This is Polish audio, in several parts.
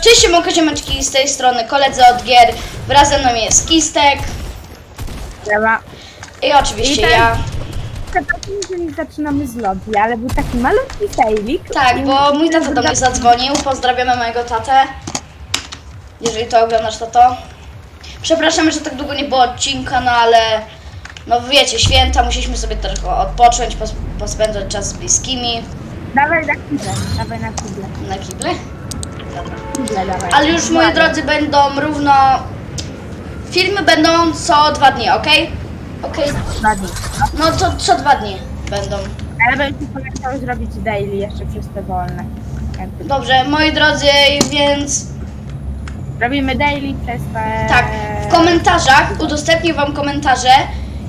Cześć, siemanko, ziomeczki, z tej strony koledzy od gier. Wraz ze mną jest Kistek Trzeba. i oczywiście I ten- ja. Nie zaczynamy z lobby, ale był taki malutki sejlik. Tak, bo mój tata do mnie zadzwonił. Pozdrawiamy mojego tatę. Jeżeli to oglądasz, to to. Przepraszamy, że tak długo nie było odcinka, no ale no wiecie, święta, musieliśmy sobie trochę odpocząć, pos pospędzać czas z bliskimi Dawaj na kible, dawaj na kible. na kible. Ale już moi drodzy będą równo. Filmy będą co dwa dni, ok? Okej. Dwa dni. No to co dwa dni będą. Ale bym ci chciał zrobić daily jeszcze przez te wolne. Jakby. Dobrze, moi drodzy, więc Robimy daily przez te... tak, w komentarzach udostępnię wam komentarze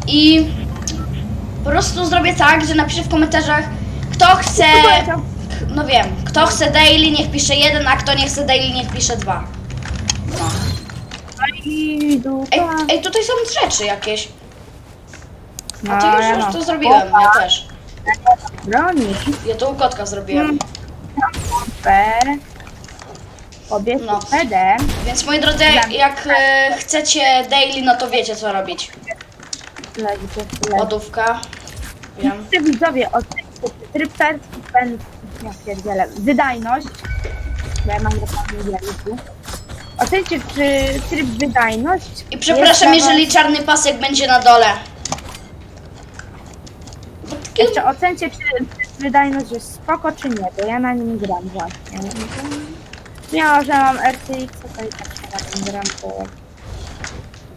i po prostu zrobię tak, że napiszę w komentarzach kto chce? No wiem, kto chce daily niech pisze jeden, a kto nie chce daily niech pisze dwa. No. Ej, ej, tutaj są rzeczy jakieś. No, A to już, już no. to zrobiłem, ja też. Broni. Ja to u kotka zrobiłem. P. Kobiet No. PD. Więc moi drodzy, jak e, chcecie daily, no to wiecie co robić. Lodówka. Wiem. Czy widzowie tryb perski, pen... Ja pierdzielę. Wydajność. Bo ja mam dokładnie wielki. Ocencie, czy tryb wydajność... I przepraszam, jest jeżeli czarny pasek będzie na dole. Bo takie- Jeszcze ocencie, czy tryb wydajność jest spoko, czy nie, bo ja na nim gram właśnie. Miało, że mam RTX, to i tak na tym gram, to...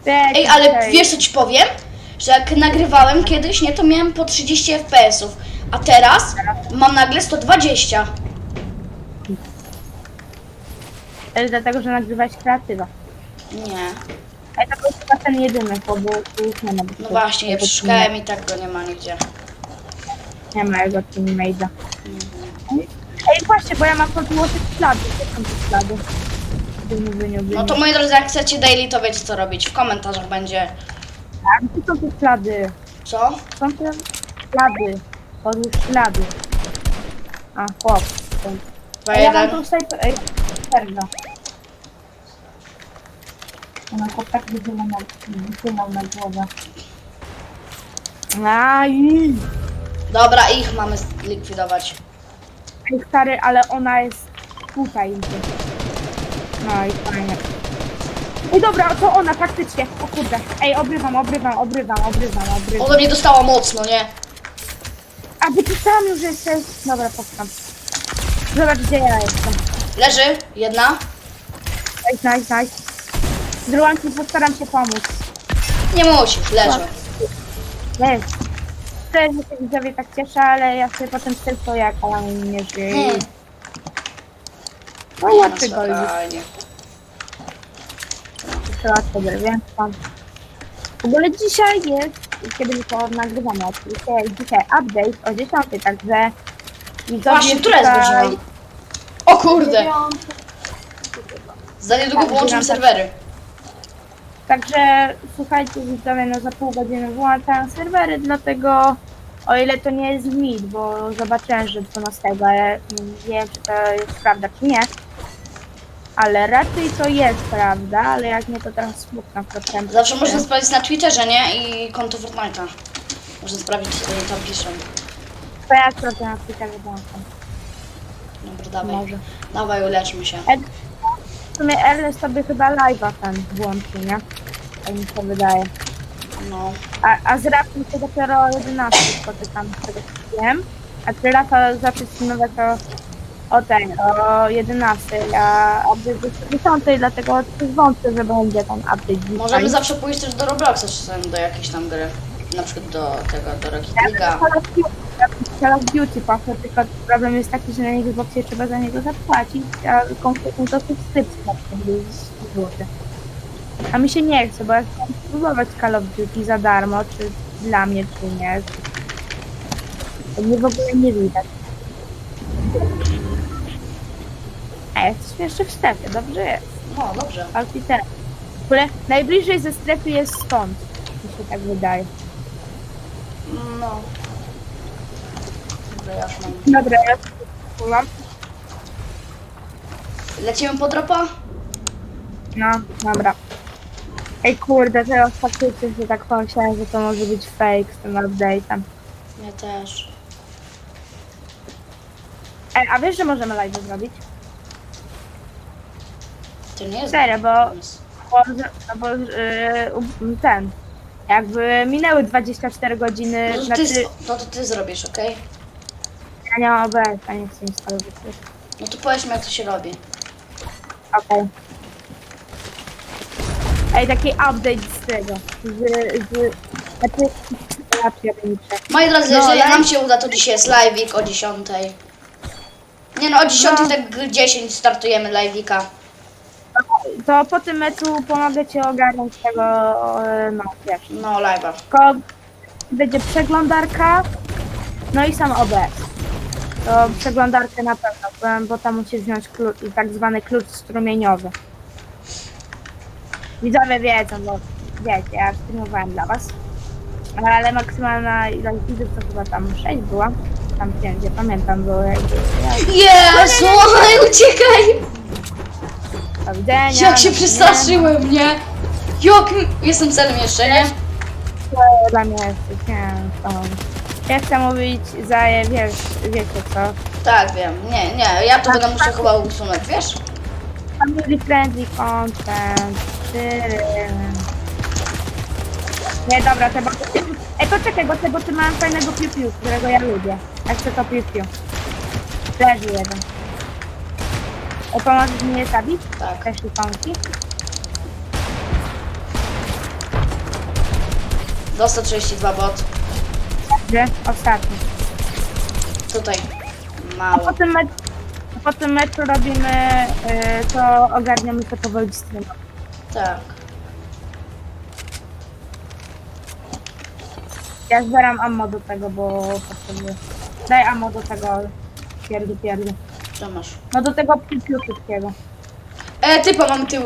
Ej, ale wiesz co ci powiem? Że jak nagrywałem kiedyś, nie, to miałem po 30 FPS-ów. A teraz mam nagle 120. To jest dlatego, że nagrywałeś kreatywa. Nie. Ej, to był chyba ten jedyny, bo był- nie ma. No właśnie, ja przeszukałem i tak go nie ma nigdzie. Nie ma jego teammate'a. Ej, właśnie, bo ja mam podłożyć ślady. Gdzie są te ślady? No to moi drodzy, jak chcecie daily, to wiecie co robić. W komentarzach będzie. A gdzie są te ślady? Co? Są te ślady. Podłóż ślady. A, chłop. A ja mam P1. tu snajper... Ej. Ona chłop tak wychylał na, wychylał na głowę. Aj! Dobra, ich mamy zlikwidować. Ej, stary, ale ona jest tutaj. No i fajnie. Ej, dobra, to ona faktycznie. O kurde. Ej, obrywam, obrywam, obrywam, obrywam, obrywam. Ona mnie dostała mocno, nie? A, bo ty sam już jesteś. Dobra, poczekam. Zobacz, gdzie ja jestem. Leży, jedna. Nice, nice, nice. Z drugą ci postaram się pomóc. Nie musisz, leży. Jest. Cześć, że się widzowie tak cieszę, ale ja sobie potem tylko jak ona mi nie żyje. Hmm. No Nie, no łatwy go spokojnie. Sobie, więc tam. W ogóle dzisiaj jest, kiedy my to nagrywamy, oczywiście dzisiaj update o 10, także widzowie Właśnie, która jest tutaj- godzina? O kurde! Za niedługo Tak, wyłączymy dziewiąta. serwery. Także słuchajcie widzowie, no za pół godziny włączam serwery, dlatego o ile to nie jest mit, bo zobaczyłem, że 12, ale nie wiem czy to jest prawda czy nie. Ale raczej to jest prawda, ale jak nie to teraz smutno procent. Zawsze można sprawdzić na Twitterze, nie? I konto Fortnite'a. Można sprawdzić, co oni tam piszą. To ja sprawdzę na Twitterze włączam. Dobra, dawaj. Może. Dawaj, uleczmy się. Ed, w sumie Ernest sobie chyba live'a ten włączy, nie? Tak mi się wydaje. No. A, a z Rafem się dopiero o 11 spotykam, z tego co wiem. A ty Rafa zacząć filmować o, o tej, o 11, a update do 10, dlatego też wątpię, że będzie ten update dzisiaj. Możemy zawsze pójść też do Robloxa, czasem do jakiejś tam gry. Na przykład do tego, do Rocket League'a. Call of Duty, poszło, tylko problem jest taki, że na Xboxie trzeba za niego zapłacić, a konkretnie to subskrypcja na przykład jest. A mi się nie chce, bo ja chcę spróbować Call of Duty za darmo, czy dla mnie, czy nie. Mnie w ogóle nie widać. A jesteśmy jeszcze w strefie, dobrze jest. No, dobrze. Alfiter. W ogóle najbliżej ze strefy jest stąd, mi się tak wydaje. No. Dobra, ja już mam. Dobra, ja mam. Lecimy po dropa? No, dobra. Ej kurde, teraz faktycznie się tak pomyślałem, że to może być fake z tym update'em. Ja też. Ej, a wiesz, że możemy live zrobić? To nie jest Serio, bo, pomysł. no bo u- ten, jakby minęły 24 godziny, No to ty, znaczy no to ty zrobisz, okej? ja nie mam OBS, a nie chcę instalować. No to powiedz mi jak to się robi. Okej. Ej, taki update z tego, z, z, znaczy, ja pierniczę. Moi drodzy, No, jeżeli live- nam się uda, to dzisiaj jest live'ik o 10. Nie no, o 10 No. tak 10 startujemy live'ika. To po tym meczu pomogę ci ogarnąć tego, e, no wiesz, No, live'a. tylko będzie przeglądarka, no i sam OBS. To przeglądarkę na pewno, bo- bo tam musisz wziąć klucz, tak zwany klucz strumieniowy. Widzowie wiedzą, bo wiecie, ja streamowałem dla was. Ale maksymalna ilość widzów to chyba tam 6 była. Tam 5, nie pamiętam, było jak ja, Jezu, uciekaj! Do widzenia. Jak się do przestraszyłem, nie? Jak... Jestem celem jeszcze, nie? To dla mnie jest, co. Ja chcę mówić za, wiesz, wiecie co. Tak, wiem. Nie, nie, ja to będę musiał chyba usunąć, wiesz? Family friendly content. Nie, dobra, te boty. Ej, poczekaj, bo te boty mają fajnego piu-piu, którego ja lubię. Ja chcę to piu-piu. Leży jeden. Pomożesz mi je zabić? Tak. Te szyfonki? Do 132 bot. Dobrze, ostatni. Tutaj. A Mało. po tym, mecz, po tym meczu robimy, y, to ogarniamy to powoli stream. Tak. Ja zbieram ammo do tego, bo potrzebuję. Daj ammo do tego pierdu pierdu. Co masz? No do tego piu wszystkiego. E, typa mam tył.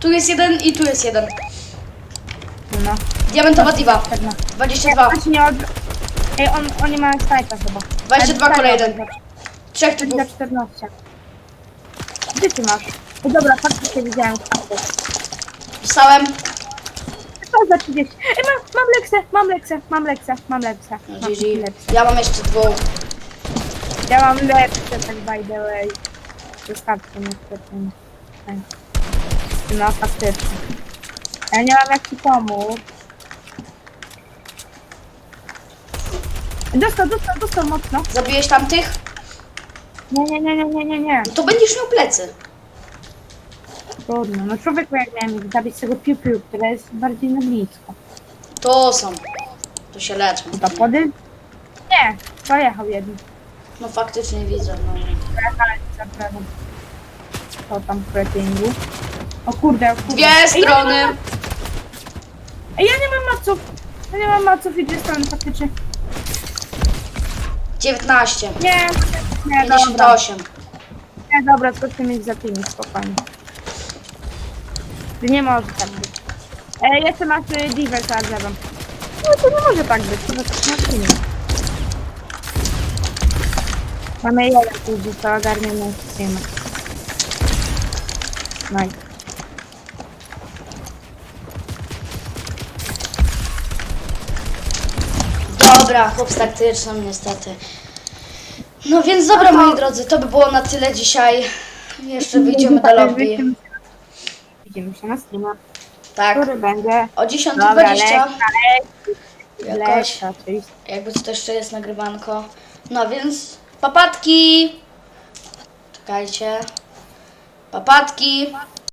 Tu jest jeden i tu jest jeden. No. Diamentowa. Pewno. 22. Chodź nie od... Ej, on, oni mają snajpa chyba. 22 Ale kolejny. Trzech typów. Za 14. Gdzie ty masz? No dobra, faktycznie widziałem snajpę. Wstałem. Co za 30? Ej, mam, mam leksę, mam leksę, mam leksę, mam leksę. No, Mam GG. leksę. Ja mam jeszcze dwóch. Ja mam leksę, tak by the way. Mi niestety. Tak. No faktycznie. Ja nie mam jak ci pomóc. Dostał, dostał, dostał mocno. Zabiłeś tamtych? Nie, nie, nie, nie, nie, nie, nie. No to będziesz miał plecy. Trudno. No człowieku jak miałem ich zabić z tego piu-piu, które jest bardziej na blisko. To są. To się leczą. To pody? Nie, pojechał jeden. No faktycznie widzę. No. Za. To tam w kretingu. O kurde, o kurde. Dwie Ej, strony. Ja nie mam, ej, ja nie mam maców. Ja nie mam maców i dwie strony faktycznie. 19. Nie, nie, dobra. 58. Nie, dobra, skoczymy ich za tymi, spokojnie. Nie może tak być. E, jeszcze masz y, divę za drzewem. No to nie może tak być, to jest na filmie. Mamy jeden ludzi, to ogarniemy systemy. Nice. Dobra, chłop z taktyczną niestety. No więc dobra moi drodzy, to by było na tyle dzisiaj. Jeszcze wyjdziemy do lobby. Widzimy się- na streamie, Tak. który będzie... O Dobra, 10.20. lekka, lekka, Jakoś. lekka, oczywiście. Jakby to jeszcze jest nagrywanko. No więc papatki. Czekajcie. Papatki.